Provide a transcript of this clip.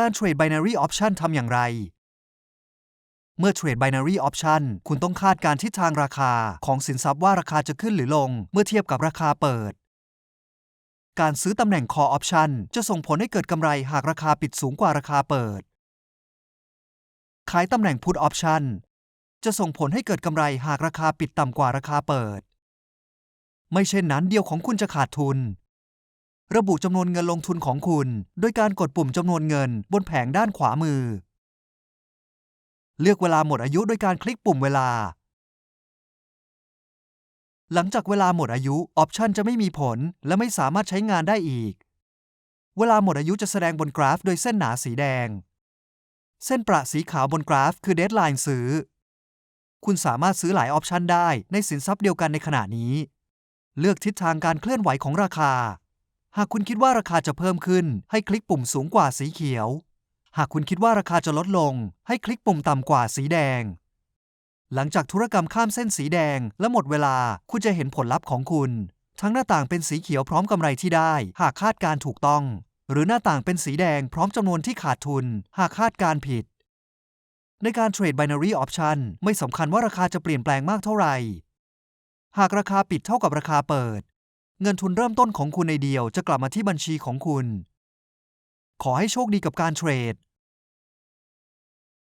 การเทรด binary option ทำอย่างไร เมื่อเทรด binary option คุณต้องคาดการณ์ทิศทางราคาของสินทรัพย์ว่าราคาจะขึ้นหรือลง เมื่อเทียบกับราคาเปิด การซื้อตำแหน่ง call option จะส่งผลให้เกิดกำไรหากราคาปิดสูงกว่าราคาเปิด ขายตำแหน่ง put option จะส่งผลให้เกิดกำไรหากราคาปิดต่ำกว่าราคาเปิด ไม่เช่นนั้นเดียวของคุณจะขาดทุน ระบุจำนวนเงินลงทุนของคุณ โดยการกดปุ่มจำนวนเงินบนแผงด้านขวามือ เลือกเวลาหมดอายุโดยการคลิกปุ่มเวลา หลังจากเวลาหมดอายุออปชันจะไม่มีผล และไม่สามารถใช้งานได้อีก เวลาหมดอายุจะแสดงบนกราฟโดยเส้นหนาสีแดง เส้นประสีขาวบนกราฟคือเดทไลน์ซื้อ คุณสามารถซื้อหลายออปชันได้ในสินทรัพย์เดียวกันในขณะนี้ เลือกทิศทางการเคลื่อนไหวของราคา หากคุณคิดว่าราคาจะเพิ่มขึ้น ให้คลิกปุ่มสูงกว่าสีเขียว หากคุณคิดว่าราคาจะลดลง ให้คลิกปุ่มต่ำกว่าสีแดง หลังจากธุรกรรมข้ามเส้นสีแดงและหมดเวลาคุณจะเห็นผลลัพธ์ของคุณ ทั้งหน้าต่างเป็นสีเขียวพร้อมกำไรที่ได้ หากคาดการณ์ถูกต้อง หรือหน้าต่างเป็นสีแดงพร้อมจำนวนที่ขาดทุน หากคาดการณ์ผิด ในการเทรด binary option ไม่สำคัญว่าราคาจะเปลี่ยนแปลงมากเท่าไหร่หากราคาปิดเท่ากับราคาเปิด เงินทุนเริ่มต้นของคุณในเดียวจะกลับมาที่บัญชีของคุณ ขอให้โชคดีกับการเทรด